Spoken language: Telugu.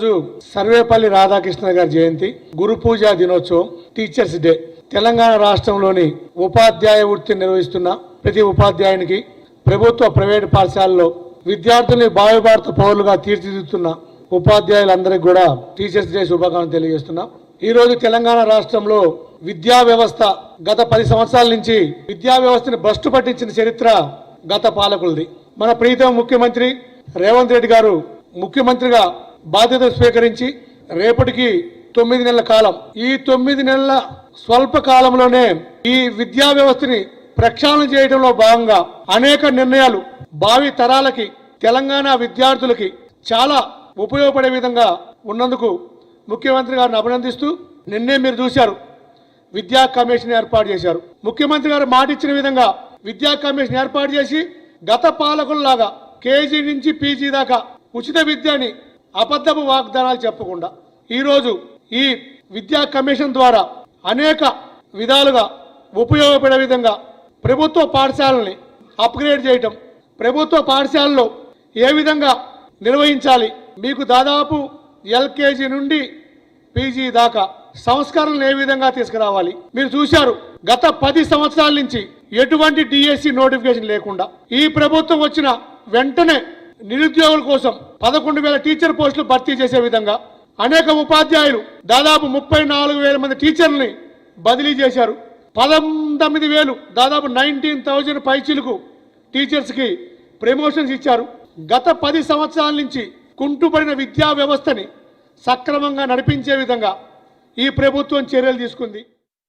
రోజు సర్వేపల్లి రాధాకృష్ణ గారి జయంతి గురు పూజ దినోత్సవం టీచర్స్ డే తెలంగాణ రాష్ట్రంలోని ఉపాధ్యాయ వృత్తి నిర్వహిస్తున్న ప్రతి ఉపాధ్యాయునికి ప్రభుత్వ ప్రైవేటు పాఠశాలలో విద్యార్థుల్ని భావిభారత పౌరులుగా తీర్చిదిద్దుతున్న ఉపాధ్యాయులందరికీ కూడా టీచర్స్ డే శుభాకాంక్షలు తెలియజేస్తున్నాం. ఈ రోజు తెలంగాణ రాష్ట్రంలో విద్యా వ్యవస్థ గత పది సంవత్సరాల నుంచి విద్యా వ్యవస్థని భ్రష్టు పట్టించిన చరిత్ర గత పాలకులది. మన ప్రీతం ముఖ్యమంత్రి రేవంత్ రెడ్డి గారు ముఖ్యమంత్రిగా బాధ్యత స్వీకరించి రేపటికి తొమ్మిది నెలల కాలం ఈ తొమ్మిది నెలల స్వల్ప కాలంలోనే ఈ విద్యా వ్యవస్థని ప్రక్షాళన చేయడంలో భాగంగా అనేక నిర్ణయాలు భావి తరాలకి తెలంగాణ విద్యార్థులకి చాలా ఉపయోగపడే విధంగా ఉన్నందుకు ముఖ్యమంత్రి గారిని అభినందిస్తూ నిన్నే మీరు చూశారు విద్యా కమిషన్ ఏర్పాటు చేశారు. ముఖ్యమంత్రి గారు మాట ఇచ్చిన విధంగా విద్యా కమిషన్ ఏర్పాటు చేసి గత పాలకుల్లాగా కేజీ నుంచి పీజీ దాకా ఉచిత విద్యని అబద్ధపు వాగ్దానాలు చెప్పకుండా ఈరోజు ఈ విద్యా కమిషన్ ద్వారా అనేక విధాలుగా ఉపయోగపడే విధంగా ప్రభుత్వ పాఠశాలని అప్గ్రేడ్ చేయటం ప్రభుత్వ పాఠశాలలో ఏ విధంగా నిర్వహించాలి? మీకు దాదాపు ఎల్కేజీ నుండి పీజీ దాకా సంస్కరణలు ఏ విధంగా తీసుకురావాలి? మీరు చూశారు గత పది సంవత్సరాల నుంచి ఎటువంటి డిఎస్సి నోటిఫికేషన్ లేకుండా ఈ ప్రభుత్వం వచ్చిన వెంటనే నిరుద్యోగుల కోసం పదకొండు వేల టీచర్ పోస్టులు భర్తీ చేసే విధంగా అనేక ఉపాధ్యాయులు దాదాపు ముప్పై నాలుగు వేల మంది టీచర్లని బదిలీ చేశారు. పంతొమ్మిది వేలు దాదాపు నైన్టీన్ థౌజండ్ పైచీలకు టీచర్స్కి ప్రమోషన్స్ ఇచ్చారు. గత పది సంవత్సరాల నుంచి కుంటుపడిన విద్యా వ్యవస్థని సక్రమంగా నడిపించే విధంగా ఈ ప్రభుత్వం చర్యలు తీసుకుంది.